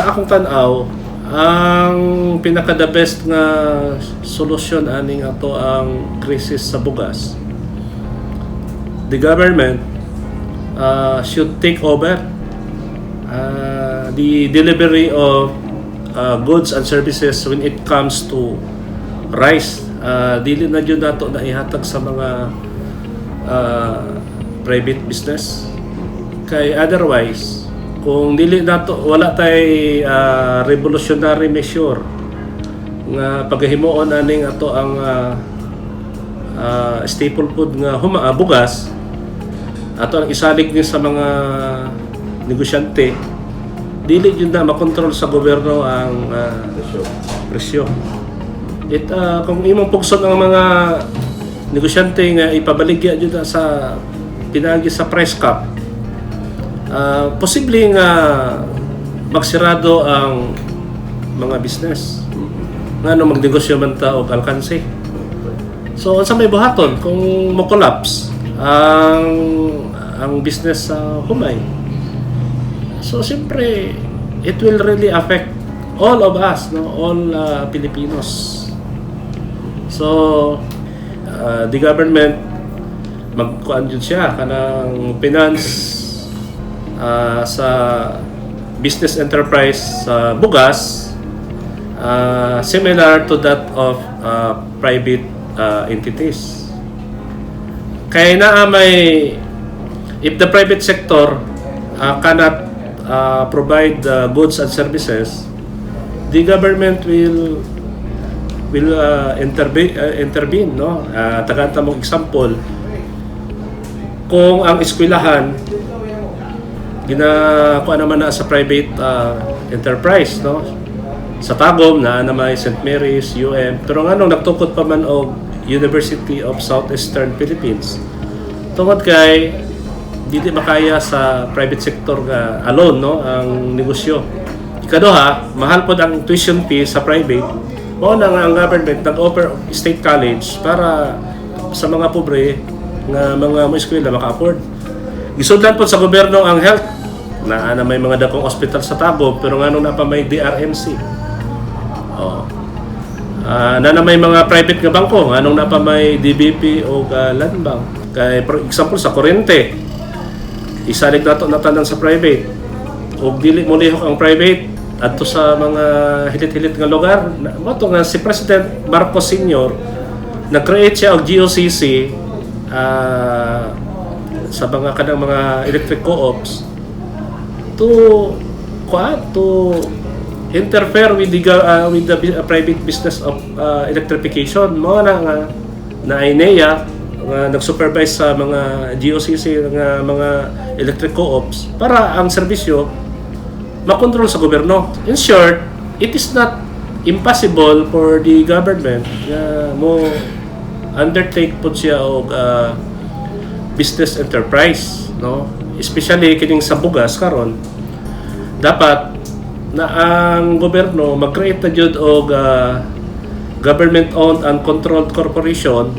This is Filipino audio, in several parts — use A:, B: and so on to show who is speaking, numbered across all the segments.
A: sa akong tanaw ang pinaka the best nga solusyon aning ato ang krisis sa bugas. The government uh, should take over uh, the delivery of uh, goods and services when it comes to rice. Uh, dili na yun nato na ihatag sa mga uh, private business. Kay otherwise kung dili nato wala tay uh, revolutionary measure nga paghimuon aning ato ang uh, uh, staple food nga huma ah, bugas ato ang isalig din sa mga negosyante dili yun na makontrol sa gobyerno ang uh, presyo. it uh, kung imong pugson ang mga negosyante nga ipabaligya jud sa pinagi sa price cap uh, posible nga magsirado ang mga business. Nga no magnegosyo man ta og alkanse. So unsa may buhaton? Kung mo collapse ang ang business sa humay. So siyempre it will really affect all of us no? All uh, Filipinos so uh, the government magkuan jud siya kanang finance uh, sa business enterprise sa bugas uh, similar to that of uh, private uh, entities. Kaya na may if the private sector uh, cannot uh, provide the goods and services the government will will uh, intervene uh, intervene no? Uh, tagata mong example kung ang eskwelahan ginakuha naman na sa private uh, enterprise no? Sa Tagum na na may St. Mary's, UM pero nga nung nagtukod pa man og University of Southeastern Philippines tungod kay dili makaya sa private sector nga alone no ang negosyo. Ikaduha mahal pod ang tuition fee sa private. Mao na nga ang government nag-offer state college para sa mga pobre nga mga mo eskwela maka-afford. Gisudlan po sa gobyerno ang health na na may mga dakong ospital sa Tabo pero nga nung napa may DRMC oh. Ah, na na may mga private nga bangko nga nung napa may DBP o uh, land bank. Kay for example sa Corrente isalig nato na tanan sa private. Ug dili mo lihok ang private adto sa mga hilit-hilit nga lugar. Mo nga si President Marcos Sr. nag-create siya og GOCC ah, sa mga kanang mga electric co-ops to kuan to interfere with the uh, with the uh, private business of uh, electrification mo na nga na INEA nga nag-supervise sa mga GOCC nga mga electric co-ops para ang serbisyo makontrol sa gobyerno. In short, it is not impossible for the government nga mo undertake po siya og uh, business enterprise, no? Especially kining sa bugas karon dapat na ang gobyerno mag-create na jud og uh, government-owned and controlled corporation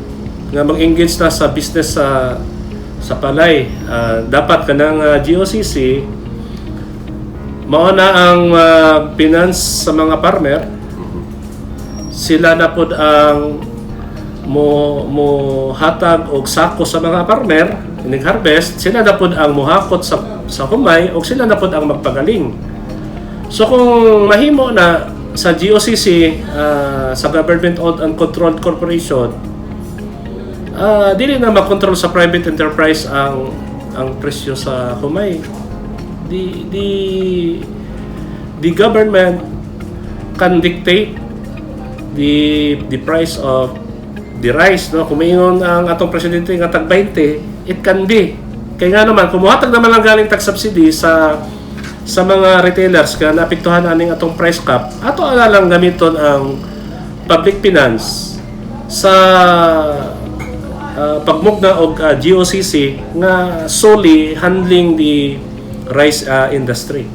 A: nga mag-engage na sa business sa sa palay. Ah, dapat kanang uh, GOCC mao na ang uh, finance sa mga farmer sila na pod ang mo mo hatag og sako sa mga farmer inig harvest sila na ang muhakot sa sa humay og sila na ang magpagaling. So kung mahimo na sa GOCC ah, sa government owned and controlled corporation ah dili na makontrol sa private enterprise ang ang presyo sa humay. The the the government can dictate the the price of the rice no? Kumingon ang atong presidente nga tag 20 it can be. Kay nga naman kumuhatag naman lang galing tag subsidy sa sa mga retailers nga naapektuhan aning atong price cap. Ato ala lang gamiton ang public finance sa uh, pagmugna og uh, GOCC nga solely handling the rice uh, industry